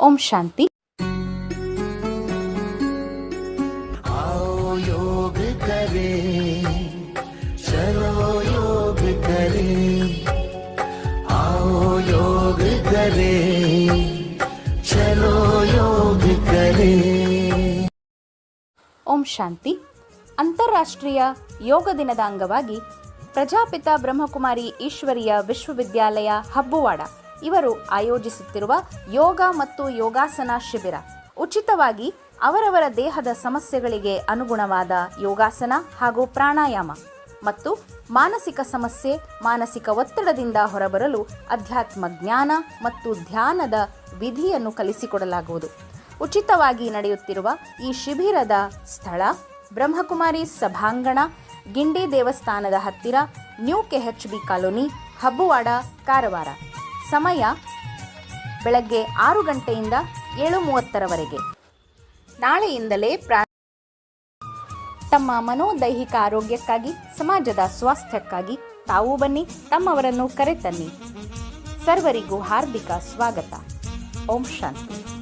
ಓಂ ಶಾಂತಿ. ಓಂ ಶಾಂತಿ. ಅಂತಾರಾಷ್ಟ್ರೀಯ ಯೋಗ ದಿನದ ಅಂಗವಾಗಿ ಪ್ರಜಾಪಿತ ಬ್ರಹ್ಮಕುಮಾರಿ ಈಶ್ವರಿಯ ವಿಶ್ವವಿದ್ಯಾಲಯ ಹಬ್ಬುವಾಡ. ಇವರು ಆಯೋಜಿಸುತ್ತಿರುವ ಯೋಗ ಮತ್ತು ಯೋಗಾಸನ ಶಿಬಿರ. ಉಚಿತವಾಗಿ ಅವರವರ ದೇಹದ ಸಮಸ್ಯೆಗಳಿಗೆ ಅನುಗುಣವಾದ ಯೋಗಾಸನ ಹಾಗೂ ಪ್ರಾಣಾಯಾಮ ಮತ್ತು ಮಾನಸಿಕ ಸಮಸ್ಯೆ, ಮಾನಸಿಕ ಒತ್ತಡದಿಂದ ಹೊರಬರಲು ಅಧ್ಯಾತ್ಮ ಜ್ಞಾನ ಮತ್ತು ಧ್ಯಾನದ ವಿಧಿಯನ್ನು ಕಲಿಸಿಕೊಡಲಾಗುವುದು. ಉಚಿತವಾಗಿ ನಡೆಯುತ್ತಿರುವ ಈ ಶಿಬಿರದ ಸ್ಥಳ ಬ್ರಹ್ಮಕುಮಾರಿ ಸಭಾಂಗಣ, ಗಿಂಡಿ ದೇವಸ್ಥಾನದ ಹತ್ತಿರ, new KH B colony Habbuwada Karwar. ಸಮಯ ಬೆಳಗ್ಗೆ ಆರು ಗಂಟೆಯಿಂದ ಏಳು ಮೂವತ್ತರವರೆಗೆ. ನಾಳೆಯಿಂದಲೇ ಪ್ರಾ ತಮ್ಮ ಮನೋದೈಹಿಕ ಆರೋಗ್ಯಕ್ಕಾಗಿ, ಸಮಾಜದ ಸ್ವಾಸ್ಥ್ಯಕ್ಕಾಗಿ ತಾವು ಬನ್ನಿ, ತಮ್ಮವರನ್ನು ಕರೆತನ್ನಿ. ಸರ್ವರಿಗೂ ಹಾರ್ದಿಕ ಸ್ವಾಗತ. ಓಂ ಶಾಂತಿ.